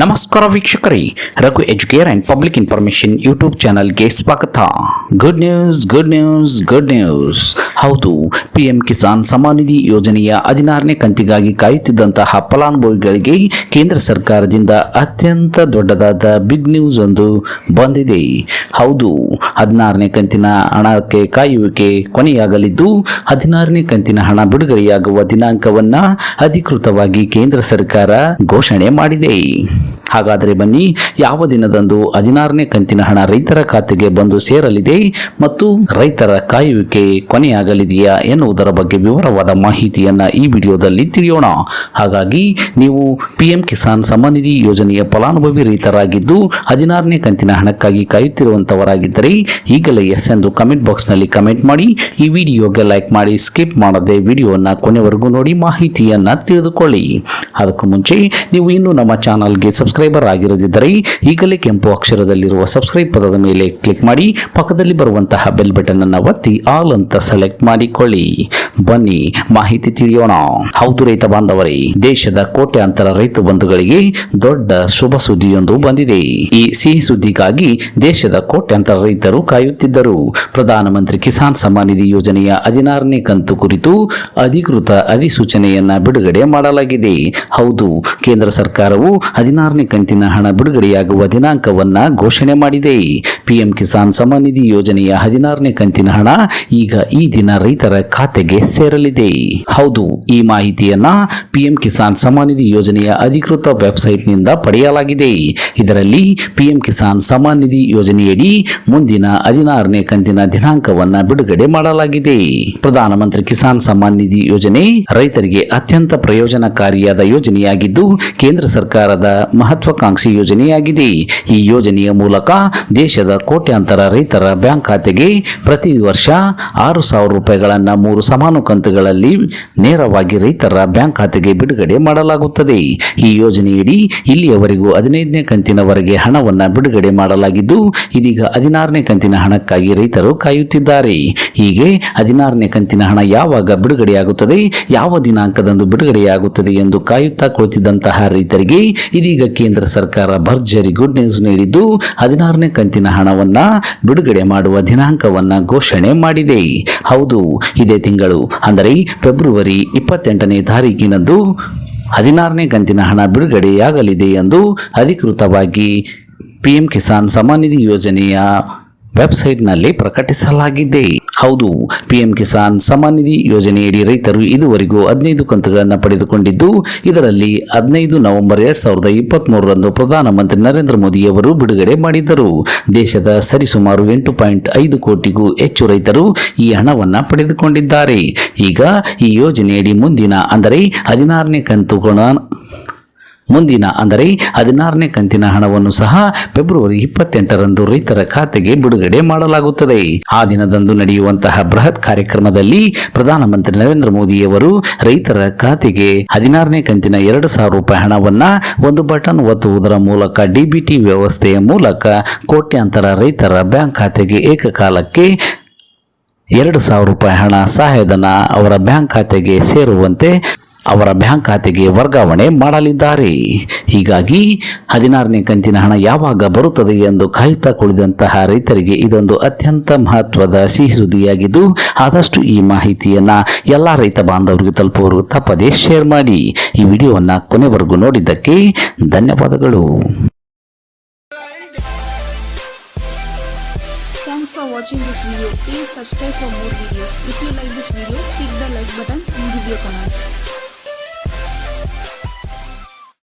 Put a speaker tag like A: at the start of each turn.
A: ನಮಸ್ಕಾರ ವೀಕ್ಷಕರೇ, Raghu Educare and public information YouTube ಚಾನಲ್ಗೆ ಸ್ವಾಗತ. Good news good news good news ಹೌದು ಪಿ ಎಂ ಕಿಸಾನ್ ಸಮ್ಮಾನ್ ನಿಧಿ ಯೋಜನೆಯ ಹದಿನಾರನೇ ಕಂತಿಗಾಗಿ ಕಾಯುತ್ತಿದ್ದಂತಹ ಫಲಾನುಭವಿಗಳಿಗೆ ಕೇಂದ್ರ ಸರ್ಕಾರದಿಂದ ಅತ್ಯಂತ ದೊಡ್ಡದಾದ ಬಿಗ್ ನ್ಯೂಸ್ ಒಂದು ಬಂದಿದೆ. ಹೌದು, ಹದಿನಾರನೇ ಕಂತಿನ ಹಣಕ್ಕೆ ಕಾಯುವಿಕೆ ಕೊನೆಯಾಗಲಿದ್ದು, ಹದಿನಾರನೇ ಕಂತಿನ ಹಣ ಬಿಡುಗಡೆಯಾಗುವ ದಿನಾಂಕವನ್ನು ಅಧಿಕೃತವಾಗಿ ಕೇಂದ್ರ ಸರ್ಕಾರ ಘೋಷಣೆ ಮಾಡಿದೆ. ಹಾಗಾದರೆ ಬನ್ನಿ, ಯಾವ ದಿನದಂದು ಹದಿನಾರನೇ ಕಂತಿನ ಹಣ ರೈತರ ಖಾತೆಗೆ ಬಂದು ಸೇರಲಿದೆ ಮತ್ತು ರೈತರ ಕಾಯುವಿಕೆ ಕೊನೆಯಾಗಲಿದೆಯಾ ಎನ್ನುವುದರ ಬಗ್ಗೆ ವಿವರವಾದ ಮಾಹಿತಿಯನ್ನ ಈ ವಿಡಿಯೋದಲ್ಲಿ ತಿಳಿಯೋಣ. ಹಾಗಾಗಿ ನೀವು ಪಿಎಂ ಕಿಸಾನ್ ಸಮ್ಮಾನ್ ನಿಧಿ ಯೋಜನೆಯ ಫಲಾನುಭವಿ ರೈತರಾಗಿದ್ದು, ಹದಿನಾರನೇ ಕಂತಿನ ಹಣಕ್ಕಾಗಿ ಕಾಯುತ್ತಿರುವಂತವರಾಗಿದ್ದರೆ ಈಗಲೇ ಎಸ್ ಎಂದು ಕಮೆಂಟ್ ಬಾಕ್ಸ್ನಲ್ಲಿ ಕಮೆಂಟ್ ಮಾಡಿ, ಈ ವಿಡಿಯೋಗೆ ಲೈಕ್ ಮಾಡಿ, ಸ್ಕಿಪ್ ಮಾಡದೆ ವಿಡಿಯೋನ ಕೊನೆವರೆಗೂ ನೋಡಿ ಮಾಹಿತಿಯನ್ನ ತಿಳಿದುಕೊಳ್ಳಿ. ಅದಕ್ಕೂ ಮುಂಚೆ, ನೀವು ಇನ್ನೂ ನಮ್ಮ ಚಾನಲ್ಗೆ ಸಬ್ಸ್ಕ್ರೈಬರ್ ಆಗಿರದಿದ್ದರೆ ಈಗಲೇ ಕೆಂಪು ಅಕ್ಷರದಲ್ಲಿರುವ ಸಬ್ಸ್ಕ್ರೈಬ್ ಪದದ ಮೇಲೆ ಕ್ಲಿಕ್ ಮಾಡಿ ಪಕ್ಕದಲ್ಲಿ ಬರುವಂತಹ ಬೆಲ್ ಬಟನ್ ಅನ್ನು ಒತ್ತಿ ಆಲ್ ಅಂತ ಸೆಲೆಕ್ಟ್ ಮಾಡಿಕೊಳ್ಳಿ. ಬನ್ನಿ, ಮಾಹಿತಿ ತಿಳಿಯೋಣ. ಹೌದು ರೈತ ಬಾಂಧವರೇ, ದೇಶದ ಕೋಟ್ಯಾಂತರ ರೈತ ಬಂಧುಗಳಿಗೆ ದೊಡ್ಡ ಶುಭ ಸುದ್ದಿಯೊಂದು ಬಂದಿದೆ. ಈ ಸಿಹಿ ಸುದ್ದಿಗಾಗಿ ದೇಶದ ಕೋಟ್ಯಾಂತರ ರೈತರು ಕಾಯುತ್ತಿದ್ದರು. ಪ್ರಧಾನಮಂತ್ರಿ ಕಿಸಾನ್ ಸಮ್ಮಾನ್ ನಿಧಿ ಯೋಜನೆಯ ಹದಿನಾರನೇ ಕಂತು ಕುರಿತು ಅಧಿಕೃತ ಅಧಿಸೂಚನೆಯನ್ನ ಬಿಡುಗಡೆ ಮಾಡಲಾಗಿದೆ. ಹೌದು, ಕೇಂದ್ರ ಸರ್ಕಾರವು ಹದಿನಾರನೇ ಕಂತಿನ ಹಣ ಬಿಡುಗಡೆಯಾಗುವ ದಿನಾಂಕವನ್ನ ಘೋಷಣೆ ಮಾಡಿದೆ. ಪಿಎಂ ಕಿಸಾನ್ ಸಮ್ಮಾನ್ ನಿಧಿ ಯೋಜನೆಯ ಹದಿನಾರನೇ ಕಂತಿನ ಹಣ ಈಗ ಈ ದಿನ ರೈತರ ಖಾತೆಗೆ ಸೇರಲಿದೆ. ಹೌದು, ಈ ಮಾಹಿತಿಯನ್ನ ಪಿಎಂ ಕಿಸಾನ್ ಸಮ್ಮಾನ್ ನಿಧಿ ಯೋಜನೆಯ ಅಧಿಕೃತ ವೆಬ್ಸೈಟ್ನಿಂದ ಪಡೆಯಲಾಗಿದೆ. ಇದರಲ್ಲಿ ಪಿಎಂ ಕಿಸಾನ್ ಸಮ್ಮಾನ್ ನಿಧಿ ಯೋಜನೆಯಡಿ ಮುಂದಿನ ಹದಿನಾರನೇ ಕಂತಿನ ದಿನಾಂಕವನ್ನು ಬಿಡುಗಡೆ ಮಾಡಲಾಗಿದೆ. ಪ್ರಧಾನಮಂತ್ರಿ ಕಿಸಾನ್ ಸಮ್ಮಾನ್ ನಿಧಿ ಯೋಜನೆ ರೈತರಿಗೆ ಅತ್ಯಂತ ಪ್ರಯೋಜನಕಾರಿಯಾದ ಯೋಜನೆಯಾಗಿದ್ದು, ಕೇಂದ್ರ ಸರ್ಕಾರದ ಮಹತ್ವಾಕಾಂಕ್ಷಿ ಯೋಜನೆಯಾಗಿದೆ. ಈ ಯೋಜನೆಯ ಮೂಲಕ ದೇಶದ ಕೋಟ್ಯಾಂತರ ರೈತರ ಬ್ಯಾಂಕ್ ಖಾತೆಗೆ ಪ್ರತಿ ವರ್ಷ ಆರು ಸಾವಿರ ರೂಪಾಯಿಗಳನ್ನು ಮೂರು ಸಮಾನ ಕಂತುಗಳಲ್ಲಿ ನೇರವಾಗಿ ರೈತರ ಬ್ಯಾಂಕ್ ಖಾತೆಗೆ ಬಿಡುಗಡೆ ಮಾಡಲಾಗುತ್ತದೆ. ಈ ಯೋಜನೆಯಡಿ ಇಲ್ಲಿಯವರೆಗೂ ಹದಿನೈದನೇ ಕಂತಿನವರೆಗೆ ಹಣವನ್ನು ಬಿಡುಗಡೆ ಮಾಡಲಾಗಿದ್ದು, ಇದೀಗ ಹದಿನಾರನೇ ಕಂತಿನ ಹಣಕ್ಕಾಗಿ ರೈತರು ಕಾಯುತ್ತಿದ್ದಾರೆ. ಹೀಗೆ ಹದಿನಾರನೇ ಕಂತಿನ ಹಣ ಯಾವಾಗ ಬಿಡುಗಡೆಯಾಗುತ್ತದೆ, ಯಾವ ದಿನಾಂಕದಂದು ಬಿಡುಗಡೆಯಾಗುತ್ತದೆ ಎಂದು ಕಾಯುತ್ತಾ ಕುಳಿತಿದ್ದಂತಹ ರೈತರಿಗೆ ಇದೀಗ ಕೇಂದ್ರ ಸರ್ಕಾರ ಭರ್ಜರಿ ಗುಡ್ ನ್ಯೂಸ್ ನೀಡಿದ್ದು, ಹದಿನಾರನೇ ಕಂತಿನ ಹಣವನ್ನ ಬಿಡುಗಡೆ ಮಾಡುವ ದಿನಾಂಕವನ್ನ ಘೋಷಣೆ ಮಾಡಿದೆ. ಹೌದು, ಇದೇ ತಿಂಗಳು. ಅಂದರೆ ಫೆಬ್ರವರಿ ಇಪ್ಪತ್ತೆಂಟನೇ ತಾರೀಕಿನಂದು ಹದಿನಾರನೇ ಗಂಟಿನ ಹಣ ಬಿಡುಗಡೆಯಾಗಲಿದೆ ಎಂದು ಅಧಿಕೃತವಾಗಿ ಪಿಎಂ ಕಿಸಾನ್ ಸಮಾನಿಧಿ ನಿಧಿ ಯೋಜನೆಯ ವೆಬ್ಸೈಟ್ನಲ್ಲಿ ಪ್ರಕಟಿಸಲಾಗಿದೆ. ಹೌದು, ಪಿಎಂ ಕಿಸಾನ್ ಸಮ್ಮಾನ್ ನಿಧಿ ಯೋಜನೆಯಡಿ ರೈತರು ಇದುವರೆಗೂ ಹದಿನೈದು ಕಂತುಗಳನ್ನು ಪಡೆದುಕೊಂಡಿದ್ದು, ಇದರಲ್ಲಿ ಹದಿನೈದು ನವೆಂಬರ್ ಎರಡ್ ಸಾವಿರದ ಇಪ್ಪತ್ತ್ ಮೂರರಂದು ಪ್ರಧಾನಮಂತ್ರಿ ನರೇಂದ್ರ ಮೋದಿಯವರು ಬಿಡುಗಡೆ ಮಾಡಿದ್ದರು. ದೇಶದ ಸರಿಸುಮಾರು ಎಂಟು ಪಾಯಿಂಟ್ ಐದು ಕೋಟಿಗೂ ಹೆಚ್ಚು ರೈತರು ಈ ಹಣವನ್ನು ಪಡೆದುಕೊಂಡಿದ್ದಾರೆ. ಈಗ ಈ ಯೋಜನೆಯಡಿ ಮುಂದಿನ, ಅಂದರೆ ಹದಿನಾರನೇ ಕಂತುಗಳ ಮುಂದಿನ ಅಂದರೆ ಹದಿನಾರನೇ ಕಂತಿನ ಹಣವನ್ನು ಸಹ ಫೆಬ್ರವರಿ ಇಪ್ಪತ್ತೆಂಟರಂದು ರೈತರ ಖಾತೆಗೆ ಬಿಡುಗಡೆ ಮಾಡಲಾಗುತ್ತದೆ. ಆ ದಿನದಂದು ನಡೆಯುವಂತಹ ಬೃಹತ್ ಕಾರ್ಯಕ್ರಮದಲ್ಲಿ ಪ್ರಧಾನಮಂತ್ರಿ ನರೇಂದ್ರ ಮೋದಿಯವರು ರೈತರ ಖಾತೆಗೆ ಹದಿನಾರನೇ ಕಂತಿನ ಎರಡು ಸಾವಿರ ರೂಪಾಯಿ ಹಣವನ್ನ ಒಂದು ಬಟನ್ ಒತ್ತುವುದರ ಮೂಲಕ ಡಿಬಿಟಿ ವ್ಯವಸ್ಥೆಯ ಮೂಲಕ ಕೋಟ್ಯಾಂತರ ರೈತರ ಬ್ಯಾಂಕ್ ಖಾತೆಗೆ ಏಕಕಾಲಕ್ಕೆ ಎರಡು ಸಾವಿರ ರೂಪಾಯಿ ಹಣ ಸಹಾಯಧನ ಅವರ ಬ್ಯಾಂಕ್ ಖಾತೆಗೆ ಸೇರುವಂತೆ ಅವರ ಬ್ಯಾಂಕ್ ಖಾತೆಗೆ ವರ್ಗಾವಣೆ ಮಾಡಲಿದ್ದಾರೆ ಹೀಗಾಗಿ ಹದಿನಾರನೇ ಕಂತಿನ ಹಣ ಯಾವಾಗ ಬರುತ್ತದೆ ಎಂದು ಕಾಯುತ್ತಾ ಕುಳಿದಂತಹ ರೈತರಿಗೆ ಇದೊಂದು ಅತ್ಯಂತ ಮಹತ್ವದ ಸಿಹಿ ಸುದ್ದಿಯಾಗಿದ್ದು ಆದಷ್ಟು ಈ ಮಾಹಿತಿಯನ್ನು ಎಲ್ಲ ರೈತ ಬಾಂಧವರಿಗೆ ತಲುಪುವವರೆಗೂ ತಪ್ಪದೇ ಶೇರ್ ಮಾಡಿ ಈ ವಿಡಿಯೋವನ್ನು ಕೊನೆವರೆಗೂ ನೋಡಿದ್ದಕ್ಕೆ ಧನ್ಯವಾದಗಳು
B: Thanks for watching this video. Please subscribe for more videos. If you like this video, click the like buttons and give your comments.